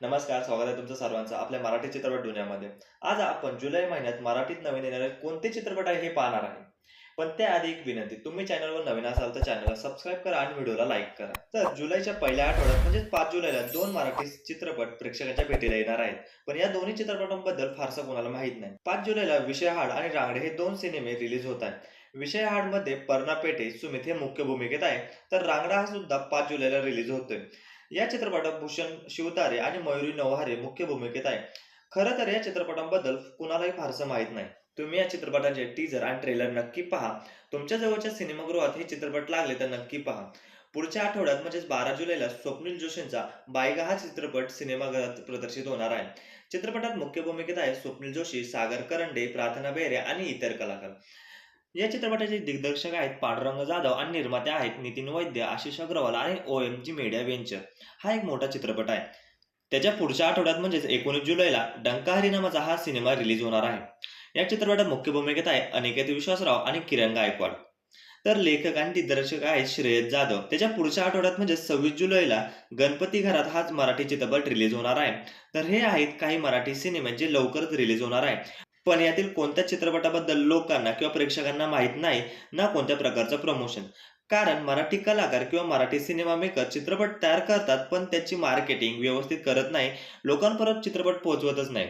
नमस्कार स्वागत आहे तुमचं सर्वांचं आपल्या मराठी चित्रपट दुनियामध्ये. आज आपण जुलै महिन्यात मराठीत नवीन येणारे कोणते चित्रपट आहे हे पाहणार आहे. पण त्याआधी एक विनंती तुम्ही चॅनलवर नवीन असाल तर चॅनलला सबस्क्राईब करा आणि व्हिडिओला लाईक करा. तर जुलैच्या पहिल्या आठवड्यात म्हणजे पाच जुलैला दोन मराठी चित्रपट प्रेक्षकांच्या भेटीला येणार आहेत. पण या दोन्ही चित्रपटांबद्दल फारसं कोणाला माहीत नाही. पाच जुलैला विषय हाड आणि रांगडे हे दोन सिनेमे रिलीज होत आहेत. विषय हाडमध्ये पर्णा पेठे सुमित हे मुख्य भूमिकेत आहे तर रांगडा हा सुद्धा पाच जुलैला रिलीज होतोय. या चित्रपटात भूषण शिवतारे आणि मयुरी नवहारे मुख्य भूमिकेत आहे खरं तर या चित्रपटांबद्दल कुणालाही फारसं माहीत नाही. तुम्ही या चित्रपटाचे टीजर आणि ट्रेलर नक्की पहा. तुमच्या जवळच्या सिनेमागृहात हे चित्रपट लागले तर नक्की पहा. पुढच्या आठवड्यात म्हणजेच बारा जुलैला स्वप्नील जोशींचा बायगा हा चित्रपट सिनेमागृहात प्रदर्शित होणार आहे. चित्रपटात मुख्य भूमिकेत आहे स्वप्नील जोशी सागर करंडे प्रार्थना बेहरे आणि इतर कलाकार. या चित्रपटाचे दिग्दर्शक आहेत पांडुरंग जाधव आणि निर्माते आहेत नितीन वैद्य आशिष अग्रवाल आणि O M G media venture हा एक मोठा चित्रपट आहे. त्याच्या पुढच्या आठवड्यात म्हणजेच एकोणीस जुलैला डंका हा सिनेमा रिलीज होणार आहे. या चित्रपटात मुख्य भूमिकेत आहे अनिकेत विश्वासराव आणि किरण गायकवाड. तर लेखक आणि दिग्दर्शक आहेत श्रेयस जाधव. त्याच्या पुढच्या आठवड्यात म्हणजे सव्वीस जुलैला गणपती घरात हाच मराठी चित्रपट रिलीज होणार आहे. तर हे आहेत काही मराठी सिनेमे जे लवकरच रिलीज होणार आहे. पण यातील कोणत्या चित्रपटाबद्दल लोकांना किंवा प्रेक्षकांना माहीत नाही ना कोणत्या प्रकारचं प्रमोशन कारण मराठी कलाकार किंवा मराठी सिनेमा मेकर चित्रपट तयार करतात पण त्याची मार्केटिंग व्यवस्थित करत नाही. लोकांपर्यंत चित्रपट पोहोचवतच नाही.